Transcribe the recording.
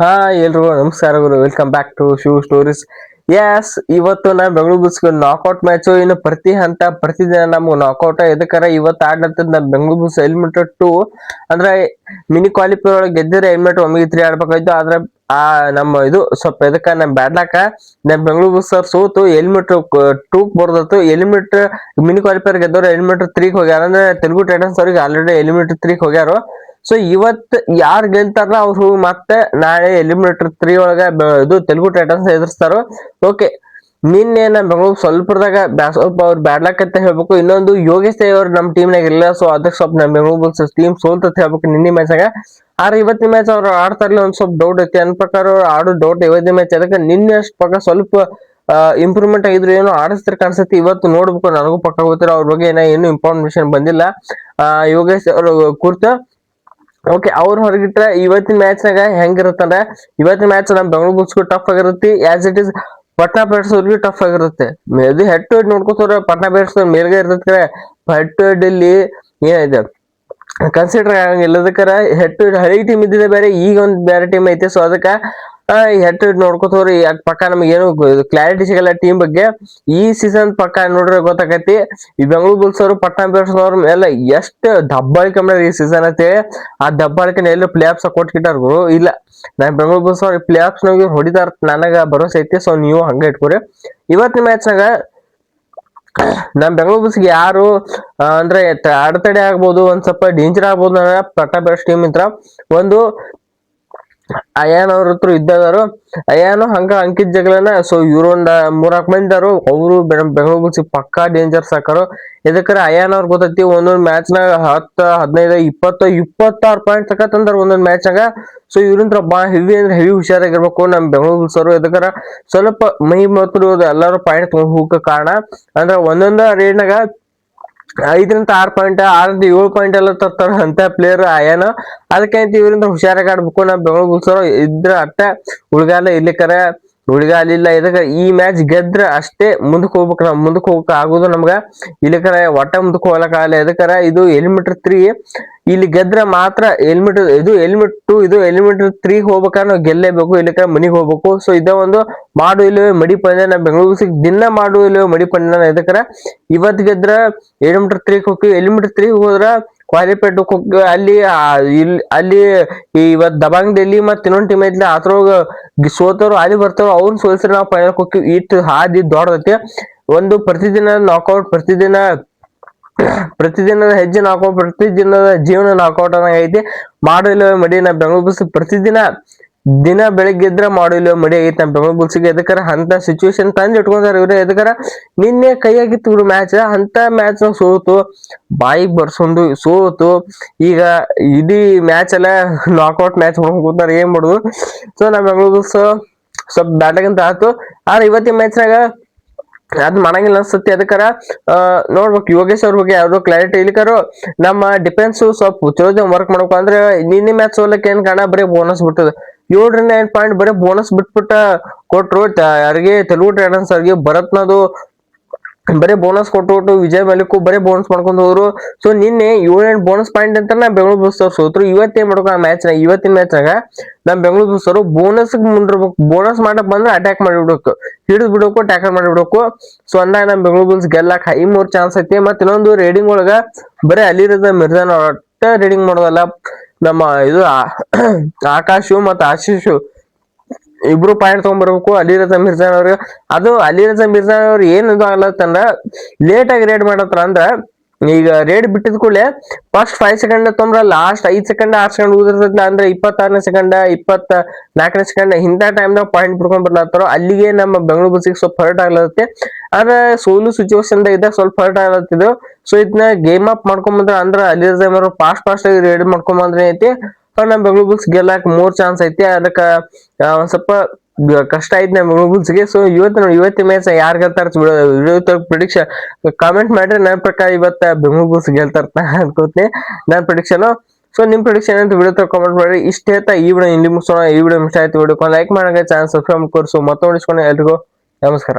ಹಾ ಎಲ್ರಿಗೂ ನಮಸ್ಕಾರಗಳು welcome back to shoe stories yes ಇವತ್ತು ನಾ ಬೆಂಗಳೂರು ಬುಲ್ಸ್ಗೆ ನಾಕ್ಔಟ್ ಮ್ಯಾಚು ಇನ್ನು ಪ್ರತಿ ಹಂತ ಪ್ರತಿದಿನ ನಮ್ಗೆ ನಾಕ್ಔಟ್ ಎದಕ್ಕಾರ ಇವತ್ತು ಆಡ್ಲತ್ತದ ನಾ ಬೆಂಗಳೂರು ಬುಲ್ಸ್ ಎಲಿಮಿನೇಟರ್ ಟು ಅಂದ್ರೆ ಮಿನಿ ಕ್ವಾಲಿಫೈರ್ ಒಳಗೆ ಗೆದ್ದರೆ ಎಲಿಮಿನೇಟ್ ಒಮ್ಮಿಗೆ ತ್ರೀ ಆಡ್ಬೇಕಾಯ್ತು. ಆದ್ರೆ ಆ ನಮ್ಮ ಇದು ಸ್ವಲ್ಪ ಎದಕ್ಕ ನಮ್ ಬ್ಯಾಡ್ಲಾಕ ನಮ್ ಬೆಂಗಳೂರು ಬುಲ್ಸ್ ಸರ್ ಸೋತು ಎಲಿಮಿನೇಟರ್ ಟೂಕ್ ಬರ್ದತ್ತು. ಎಲಿಮಿನೇಟರ್ ಮಿನಿ ಕ್ವಾಲಿಫೈರ್ ಗೆದ್ದವ್ರು ಎಲಿಮಿನೇಟರ್ ತ್ರೀಗ್ ಹೋಗ್ಯಾರ. ಅಂದ್ರೆ ತೆಲುಗು ಟೈಟನ್ಸ್ ಅವ್ರಿಗೆ ಆಲ್ರೆಡಿ ಎಲಿಮಿನೇಟರ್ ತ್ರೀಗ್ ಹೋಗ್ಯಾರು. ಸೊ ಇವತ್ ಯಾರು ಗೆಲ್ತಾರ ಅವ್ರು ಮತ್ತೆ ನಾಳೆ ಎಲಿಮಿನೇಟರ್ ತ್ರೀ ಒಳಗ ಇದು ತೆಲುಗು ಟೈಟನ್ಸ್ ಎದುರಿಸ್ತಾರೋ. ಓಕೆ ನಿನ್ನೆ ನಮ್ಮ ಬೆಂಗಳೂರು ಸ್ವಲ್ಪದಾಗ ಸ್ವಲ್ಪ ಅವ್ರು ಬ್ಯಾಡ್ಲಕ್ ಅಂತ ಹೇಳ್ಬೇಕು. ಇನ್ನೊಂದು ಯೋಗೇಶ್ ಅವ್ರು ಟೀಮ್ ಟೀಮ್ನಾಗ ಇಲ್ಲ ಸೊ ಅದಕ್ಕೆ ಸ್ವಲ್ಪ ನಮ್ಮ ಬೆಂಗಳೂರು ಬುಲ್ಸ್ ಟೀಮ್ ಸೋಲ್ತ ಹೇಳ್ಬೇಕು ನಿನ್ನೆ ಮ್ಯಾಚಾಗ ಆದ್ರೆ ಇವತ್ತಿನ ಮ್ಯಾಚ್ ಅವ್ರು ಆಡ್ತಾರಲ್ಲ ಒಂದ್ ಸ್ವಲ್ಪ ಡೌಟ್ ಐತಿ. ಅನ್ ಪ್ರಕಾರ ಅವ್ರು ಆಡೋ ಡೌಟ್ ಇವತ್ತಿನ ಮ್ಯಾಚ್ ಅದಕ್ಕೆ ನಿನ್ನೆ ಅಷ್ಟು ಪಕ್ಕ ಸ್ವಲ್ಪ ಇಂಪ್ರೂವ್ಮೆಂಟ್ ಆಗಿದ್ರು ಏನೋ ಆಡಿಸ್ತಾರೆ ಕಾಣಿಸುತ್ತೆ. ಇವತ್ತು ನೋಡ್ಬೇಕು. ನನಗೂ ಪಕ್ಕ ಗೊತ್ತಿರೋ ಅವ್ರ ಬಗ್ಗೆ ಏನೋ ಏನು ಇನ್ಫಾರ್ಮೇಶನ್ ಬಂದಿಲ್ಲ. ಯೋಗೇಶ್ ಅವರು ಕುರ್ತ ಓಕೆ ಅವ್ರ ಹೊರಗಿಟ್ರೆ ಇವತ್ತಿನ ಮ್ಯಾಚ್ ನಾಗ ಹೆಂಗಿರುತ್ತಂದ್ರೆ, ಇವತ್ತಿನ ಮ್ಯಾಚ್ ನಮ್ ಬೆಂಗಳೂರು ಬುಲ್ಸ್ಗೂ ಟಫ್ ಆಗಿರುತ್ತೆ. ಆಸ್ ಇಟ್ ಇಸ್ ಪಟ್ನಾ ಬೇಡ್ಸ್ ಅವ್ರಿಗೂ ಟಫ್ ಆಗಿರುತ್ತೆ. ಇದು ಹೆಡ್ ಟು ಹೆಡ್ ನೋಡ್ಕೋತಾರ ಪಟ್ನಾ ಬೇಡ್ಸ್ ಮೇಲ್ಗೆ ಇರ್ತೈತೆ ಹೆಡ್ ಟು ಹೆಡ್ ಇಲ್ಲಿ ಏನಿದೆ ಕನ್ಸಿಡರ್ ಆಗಂಗಿಲ್ಲ. ಅದಕ್ಕಾರ ಹೆಡ್ ಟು ಹಳಿ ಟೀಮ್ ಇದ್ದಿದೆ ಬೇರೆ, ಈಗ ಒಂದು ಬೇರೆ ಟೀಮ್ ಐತೆ. ಸೊ ಅದಕ್ಕ ಹೆಡ್ ಟು ಹೆಡ್ ನೋಡ್ಕೋತವ್ರಿ ಯಾಕ ಪಕ್ಕ ನಮ್ಗೆ ಏನು ಕ್ಲಾರಿಟಿ ಸಿಗಲ್ಲ ಟೀಮ್ ಬಗ್ಗೆ. ಈ ಸೀಸನ್ ಪಕ್ಕ ನೋಡ್ರೆ ಗೊತ್ತಾಗತಿ ಈ ಬೆಂಗಳೂರು ಬುಲ್ಸ್ ಅವರು, ಪಟ್ಟಣ ಬೇರ್ಸ್ ಅವ್ರ ಮೇಲೆ ಎಷ್ಟು ದಬ್ಬಾಳಿಕೆ ಮಾಡ್ಯಾರ ಈ ಸೀಸನ್ ಐತಿ ಆ ದಬ್ಬಾಳಿಕೆನ ಎಲ್ಲ ಪ್ಲೇ ಆಫ್ಸ್ ಕೊಟ್ಕಿಟ್ಟಾರ್ಗು ಇಲ್ಲ. ನಾ ಬೆಂಗಳೂರು ಬುಲ್ಸ್ ಅವ್ರ ಪ್ಲೇ ಆಫ್ಸ್ ನಾವ್ ಹೊಡಿತಾರ, ನನಗ ಭರೋಸೆ ಐತಿ ಸೊ ನೀವು ಹಂಗ ಇಟ್ಕೊರಿ. ಇವತ್ತಿನ ಮ್ಯಾಚ್ನಾಗ ನಮ್ ಬೆಂಗಳೂರು ಬುಲ್ಸ್ಗೆ ಯಾರು ಅಂದ್ರೆ ಅಡೆತಡೆ ಆಗ್ಬೋದು, ಒಂದ್ ಸ್ವಲ್ಪ ಡೇಂಜರ್ ಆಗ್ಬೋದು ಪಟ್ನಾ ಬೆಸ್ಟ್ ಟೀಮ್ ಇದ್ರ ಒಂದು ಅಯಾನ್ ಅವ್ರ ಹತ್ರ ಇದ್ದವರು ಅಯಾನು ಹಂಗ ಅಂಕಿತ್ ಜಗಳನ ಸೊ ಇವ್ರೊಂದ ಮೂರಾಕ್ ಮಂದಿದಾರು ಅವರು ಬೆಂಗಳೂರು ಬುಲ್ಸ್ ಪಕ್ಕಾ ಡೇಂಜರ್ ಸಾಕಾರು. ಇದಕ್ಕರ ಅಯಾನ್ ಅವ್ರ ಗೊತ್ತೈತಿ, ಒಂದೊಂದ್ ಮ್ಯಾಚ್ ನಾಗ ಹತ್ತ, ಹದಿನೈದು, ಇಪ್ಪತ್ತು, ಇಪ್ಪತ್ತಾರು ಪಾಯಿಂಟ್ ತಕ ಒಂದೊಂದು ಒಂದೊಂದ್ ಮ್ಯಾಚ್ ನಾಗ. ಸೊ ಇವ್ರಂತ್ರ ಬಾ ಹೆವಿ ಅಂದ್ರೆ ಹೆವಿ ಹುಷಾರಾಗಿರ್ಬೇಕು ನಮ್ ಬೆಂಗಳೂರು ಬುಲ್ಸ್ ಅವರು ಇದಕ್ಕರ ಸ್ವಲ್ಪ ಮೈ ಮತ್ತು ಎಲ್ಲಾರು ಪಾಯಿಂಟ್ ಹೋಗಕ್ಕೆ ಕಾರಣ. ಅಂದ್ರೆ ಒಂದೊಂದ ರೇಡ್ನಾಗ ಐದರಿಂದ ಆರ್ ಪಾಯಿಂಟ್ ಆರಿಂದ ಏಳು ಪಾಯಿಂಟ್ ಎಲ್ಲ ತರ್ತಾರ ಅಂತ ಪ್ಲೇಯರ್ ಆಯಾನ ಅದಕ್ಕೆ ಅಂತ ಇವರಿಂದ ಹುಷಾರಾಗಿ ಆಡ್ಬೇಕು. ನಮ್ ಬೆಂಗಳೂರು ಬುಲ್ಸರು ಇದ್ರ ಅಟ್ಟ ಉಳ್ಗಾಲ ಇಲ್ಲಿ ಉಳ್ಗಾಲ ಇಲ್ಲ ಇದಕ್ಕೆ ಈ ಮ್ಯಾಚ್ ಗೆದ್ರ ಅಷ್ಟೇ ಮುಂದಕ್ಕೆ ಹೋಗ್ಬೇಕು ನಾವು. ಮುಂದಕ್ಕೆ ಹೋಗಕ್ ಆಗೋದು ನಮ್ಗ ಇಲ್ಲಿಕರ ಒಟ್ಟ ಮುಂದಕ್ಕೆ ಹೋಗ್ಲಕ್ ಆಗಲ್ಲ. ಇದಕ್ಕರ ಇದು ಎಲಿಮೀಟರ್ ತ್ರೀ ಇಲ್ಲಿ ಗೆದ್ರ ಮಾತ್ರ ಎಲಿಮೀಟರ್ ಇದು ಎಲಿಮಿಟ್ ಟು ಇದು ಎಲಿಮೀಟರ್ ತ್ರೀ ಹೋಗ್ಬೇಕಾದ್ರೆ ನಾವು ಗೆಲ್ಲೇಬೇಕು. ಇಲ್ಲಿಕರ ಮನಿಗ್ ಹೋಗ್ಬೇಕು. ಸೊ ಇದ ಒಂದು ಮಾಡು ಇಲ್ಲವೇ ಮಡಿ ಪಂದ್ಯ ನಾ ಬೆಂಗಳೂರು ದಿನ ಮಾಡು ಇಲ್ಲವೇ ಮಡಿ ಪಂದ್ಯ ಇವತ್ ಗೆದ್ರ ಎಲಿಮೀಟರ್ ತ್ರೀ ಹೋಗ್ತೀವಿ ಎಲಿಮೀಟರ್ ತ್ರೀ ಹೋದ್ರ ಕ್ವಾಲಿಫೈಡ್ ಹೋಗ್ತೀವಿ ಅಲ್ಲಿ ಇಲ್ಲಿ ಅಲ್ಲಿ ಇವತ್ತು ದಬಾಂಗ್ದಲ್ಲಿ ಮತ್ತೆ ಇನ್ನೊಂದು ಟೀಮ್ ಐತಿ ಅದ್ರೊಳಗ ಸೋತವ್ರು ಅಲ್ಲಿ ಬರ್ತಾವ. ಅವ್ನ್ ಸೋಲ್ಸ್ರಿ ನಾವು ಫೈನಲ್ ಹೋಗ್ತೀವಿ ಇಟ್ ಹಾದಿ ದೊಡ್ಡದೈತಿ. ಒಂದು ಪ್ರತಿದಿನ ನಾಕ್ಔಟ್ ಪ್ರತಿದಿನ ಪ್ರತಿದಿನದ ಹೆಜ್ಜೆ ನಾಕೌಟ್ ಪ್ರತಿದಿನದ ಜೀವನ ನಾಕೌಟ್ ಅನ್ನೋ ಐತಿ. ಮಾಡಿಲ್ಲ ಮಡಿ ನಾ ಬೆಂಗಳೂರು ಬಸ್ ಪ್ರತಿದಿನ ದಿನ ಬೆಳಿಗ್ಗೆ ಇದ್ರ ಮಾಡಿಲ್ಲ ಮಡಿ ಐತಿ ನಮ್ಮ ಬೆಂಗಳೂರು ಬುಲ್ಸಿಗೆ ಎದಕ್ಕಾರ ಅಂತ ಸಿಚುವೇಶನ್ ತಂದು ಇಟ್ಕೊಂಡಾರ ಇವ್ರು. ಎದಕ್ಕಾರ ನಿನ್ನೆ ಕೈಯಾಗಿತ್ತು ಇವ್ರು ಮ್ಯಾಚ್ ಅಂತ ಮ್ಯಾಚ್ ಸೋತು, ಬಾಯಿಗೆ ಬರ್ಸೊಂದು ಸೋತು, ಈಗ ಇಡೀ ಮ್ಯಾಚ್ ಎಲ್ಲ ನಾಕ್ಔಟ್ ಮ್ಯಾಚ್ ಕೂತಾರ ಏನ್ ಮಾಡುದು? ಸೊ ನಮ್ಮ ಬೆಂಗಳೂರು ಬುಲ್ಸ್ ಸ್ವಲ್ಪ ಬ್ಯಾಟಾಗಂತ ಆಯ್ತು ಆದ್ರೆ ಇವತ್ತಿನ ಮ್ಯಾಚ್ನಾಗ ಅದ್ ಮಾಡಂಗಿಲ್ಲ ಅನ್ಸುತ್ತೆ. ಅದಕ್ಕಾರ ನೋಡ್ಬೇಕು, ಯೋಗೇಶ್ ಅವ್ರ ಬಗ್ಗೆ ಯಾವ್ದೋ ಕ್ಲಾರಿಟಿ ಇಲ್ಲಿಕಾರು ನಮ್ಮ ಡಿಫೆನ್ಸ್ ಸ್ವಲ್ಪ ಚಲೋ ವರ್ಕ್ ಮಾಡ್ಬೇಕು ಅಂದ್ರೆ ನಿನ್ನೆ ಮ್ಯಾಚ್ ಸೋಲಕ್ಕೆ ಏನ್ ಕಾಣ ಬರೀ ಬೋನಸ್ ಬಿಟ್ಟದ ಏಳರಿಂದ ಎಂಟ್ ಪಾಯಿಂಟ್ ಬರೀ ಬೋನಸ್ ಬಿಟ್ಬಿಟ್ಟ ಕೊಟ್ರು ಯಾರಿಗೆ ತೆಲುಗು ಟೈಟನ್ಸ್ ಅವ್ರಿಗೆ ಭರತ್ನದು ಬರೀ ಬೋನಸ್ ಕೊಟ್ಟುಬಿಟ್ಟು ವಿಜಯ್ ಮಲಿಕ್ ಬರೀ ಬೋನಸ್ ಮಾಡ್ಕೊಂಡು ಹೋದ್ರು. ಸೊ ನಿನ್ನೆ ಏಳೆಂಟು ಬೋನಸ್ ಪಾಯಿಂಟ್ ಅಂತ ನಾ ಬೆಂಗಳೂರು ಬುಲ್ಸ್ ಅವ್ರು ಸೋತ್ರು. ಇವತ್ತೇನ್ ಮಾಡ್ಬೇಕು ಆ ಮ್ಯಾಚ್ ಇವತ್ತಿನ ಮ್ಯಾಚ್ನಾಗ ನಮ್ ಬೆಂಗಳೂರು ಬುಲ್ಸ್ ಅವರು ಬೋನಸ್ ಮುಂದಿರ್ಬೇಕು. ಬೋನಸ್ ಮಾಡಕ್ ಬಂದ್ರೆ ಅಟ್ಯಾಕ್ ಮಾಡಿಬಿಡ್ಬೇಕು. ಹಿಡಿದು ಬಿಡಬೇಕು ಟ್ಯಾಕಲ್ ಮಾಡಿಬಿಡ್ಬೇಕು. ಸೊ ಅಂದಾಗ ನಮ್ ಬೆಂಗಳೂರು ಬುಲ್ಸ್ ಗೆಲ್ಲಕ್ ಹೈ ಮೂರ್ ಚಾನ್ಸ್ ಐತಿ. ಮತ್ ಇನ್ನೊಂದು ರೇಡಿಂಗ್ ಒಳಗ ಬರೀ ಅಲಿರದ ಮಿರ್ಜಾನ್ ಒಟ್ಟ ರೇಡಿಂಗ್ ಮಾಡೋದಲ್ಲ. ನಮ್ಮ ಇದು ಆಕಾಶು ಮತ್ತು ಆಶೀಶು ಇಬ್ರು ಪಾಯಿಂಟ್ ತಗೊಂಡ್ಬರ್ಬೇಕು ಅಲಿ ರಜಾ ಮಿರ್ಜಾನ್ ಅವ್ರಿಗೆ. ಅದು ಅಲಿ ರಜಾ ಮಿರ್ಜಾನ್ ಅವ್ರು ಏನು ಇದು ಆಗ್ಲತ್ತಂದ್ರ ಲೇಟ್ ಆಗಿ ರೇಡ್ ಮಾಡತ್ರ ಅಂದ್ರ, ಈಗ ರೇಡ್ ಬಿಟ್ಟಿದ ಕೂಡಲೇ ಫಸ್ಟ್ ಫೈವ್ ಸೆಕೆಂಡ್ ತೊಂದ್ರ ಲಾಸ್ಟ್ ಐದ್ ಸೆಕೆಂಡ್ ಆರ್ ಸೆಕೆಂಡ್ ಉದಿರ್ತದ ಅಂದ್ರೆ ಇಪ್ಪತ್ತಾರನೇ ಸೆಕೆಂಡ್ ಇಪ್ಪತ್ತ ನಾಲ್ಕನೇ ಸೆಕೆಂಡ್ ಇಂಥ ಟೈಮ್ದಾಗ ಪಾಯಿಂಟ್ ಬಿಡ್ಕೊಂಡ್ ಬರ್ಲತ್ತಾರ, ಅಲ್ಲಿಗೆ ನಮ್ಮ ಬೆಂಗಳೂರು ಬಸ್ಸಿಗೆ ಸ್ವಲ್ಪ ಹರ್ಟ್ ಆಗ್ಲತ್ತೆ ಆದ್ರೆ ಸೋಲು ಸಿಚುವೇಶನ್ ಇದ್ದಾಗ ಸ್ವಲ್ಪ ಹರ್ಟ್ ಆಗತ್ತಿದ್ದು ಸೊ ಇದನ್ನ ಗೇಮ್ ಅಪ್ ಮಾಡ್ಕೊಂಬಂದ್ರೆ ಅಂದ್ರೆ ಅಲ್ಲಿ ಅವರು ಫಾಸ್ಟ್ ಫಾಸ್ಟ್ ಆಗಿ ರೆಡಿ ಮಾಡ್ಕೊಂಬಂದ್ರೆ ಐತಿ. ನಮ್ಮ ನಮ್ ಬೆಂಗಳೂರು ಬುಲ್ಸ್ ಗೆಲ್ಲಕ್ ಮೂರ್ ಚಾನ್ಸ್ ಐತಿ. ಅದಕ್ಕ ಒಂದ್ ಸ್ವಲ್ಪ ಕಷ್ಟ ಐತಿ ನಮ್ಮ ಬೆಂಗಳೂರು ಬುಲ್ಸ್ಗೆ ಸೊ ಇವತ್ತು ಇವತ್ತಿನ ಮ್ಯಾಚ್ ಯಾರು ಗೆಲ್ತಾರ ಪ್ರಿಡಿಕ್ಷನ್ ಕಾಮೆಂಟ್ ಮಾಡ್ರಿ. ನನ್ನ ಪ್ರಕಾರ ಇವತ್ತ ಬೆಂಗಳೂರು ಬುಲ್ಸ್ ಗೆಲ್ತಾರ ಅನ್ಕೋತೀನಿ. ನನ್ನ ಪ್ರಿಡಿಕ್ಷನ್ ಸೊ ನಿಮ್ ಪ್ರಿಡಿಕ್ಷನ್ ಅಂತ ವಿಡಿಯೋ ಕಾಮೆಂಟ್ ಮಾಡಿ ಇಷ್ಟ ಹೇಳ್ತಾ ಈ ವಿಡಿಯೋ ಇಲ್ಲಿ ಮುಗಿಸೋಣ. ಈ ವಿಡಿಯೋ ಮಿಸ್ ಆಯ್ತು ವಿಡಿಯೋ ಲೈಕ್ ಮಾಡೋಕೆ ಚಾನಲ್ ಸಬ್ಸ್ಕ್ರೈಬ್ ಮಾಡ್ಕೊರಿ ಸೊ ಮತ್ತೊಂದು ಎಲ್ರಿಗೂ. ನಮಸ್ಕಾರ.